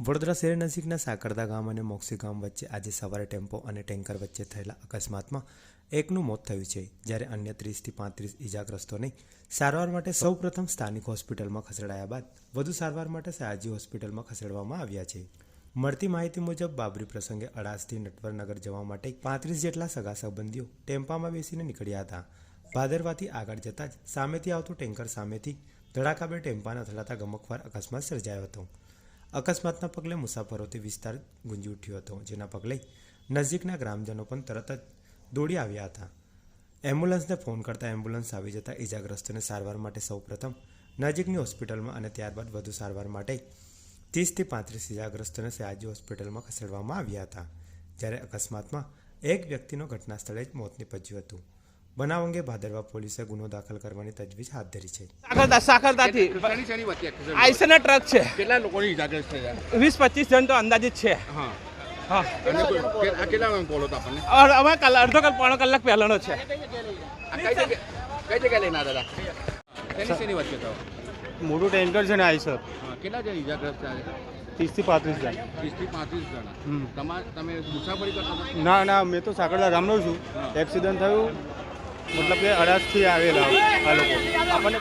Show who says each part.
Speaker 1: વડોદરા શહેર નજીકના સાકરદા ગામ અને મોક્ષી ગામ વચ્ચે આજે સવારે ટેમ્પો અને ટેન્કર વચ્ચે થયેલા અકસ્માતમાં એકનું મોત થયું છે, જ્યારે અન્ય ત્રીસથી પાંત્રીસ ઇજાગ્રસ્તોને સારવાર માટે સૌપ્રથમ સ્થાનિક હોસ્પિટલમાં ખસેડાયા બાદ વધુ સારવાર માટે સયાજી હોસ્પિટલમાં ખસેડવામાં આવ્યા છે. મળતી માહિતી મુજબ, બાબરી પ્રસંગે અડાસથી નટવરનગર જવા માટે પાંત્રીસ જેટલા સગા સંબંધીઓ ટેમ્પામાં બેસીને નીકળ્યા હતા. ભાદરવાથી આગળ જતાં જ સામેથી આવતું ટેન્કર સામેથી ધડાકાબે ટેમ્પાના અથડાતા ગમકવાર અકસ્માત સર્જાયો હતો. અકસ્માતના પગલે મુસાફરોથી વિસ્તાર ગુંજી ઉઠ્યો હતો, જેના પગલે નજીકના ગ્રામજનો પણ તરત જ દોડી આવ્યા હતા. એમ્બ્યુલન્સને ફોન કરતા એમ્બ્યુલન્સ આવી જતા ઇજાગ્રસ્તોને સારવાર માટે સૌપ્રથમ નજીકની હોસ્પિટલમાં અને ત્યારબાદ વધુ સારવાર માટે ત્રીસથી પાંત્રીસ ઇજાગ્રસ્તોને સયાજી હોસ્પિટલમાં ખસેડવામાં આવ્યા હતા, જ્યારે અકસ્માતમાં એક વ્યક્તિનો ઘટના સ્થળે જ મોત નીપજ્યું હતું. બનાવ અંગે ભાદરવા પોલીસે ગુનો દાખલ કરવાની તજવીજ હાથ ધરી છે.
Speaker 2: સાખરતા સાખરતાથી
Speaker 3: આઈસના ટ્રક છે.
Speaker 2: કેટલા લોકોની ઇજાગ્રસ્ત થયા
Speaker 3: વીસ પચીસ જણ તો અંદાજિત છે. કલા અડધો કલાક પોણો કલાક પહેલાનો છે.
Speaker 2: આ કઈ જગ્યાએ લઈને આવ્યા હતા?
Speaker 4: મોટું ટેન્કર છે ને આઈ સર.
Speaker 2: કેટલા જણ ઇજાગ્રસ્ત થયા છે?
Speaker 4: ત્રીસથી પાંત્રીસ જણ.
Speaker 2: ત્રીસથી પાંત્રીસ જણા. તમે મુસાફરી કરતા
Speaker 4: ના ના મેં તો સાકરદા ગામનો છું. એક્સિડન્ટ થયું. મતલબ કે અડાજથી આવેલા આ લોકો. આપણને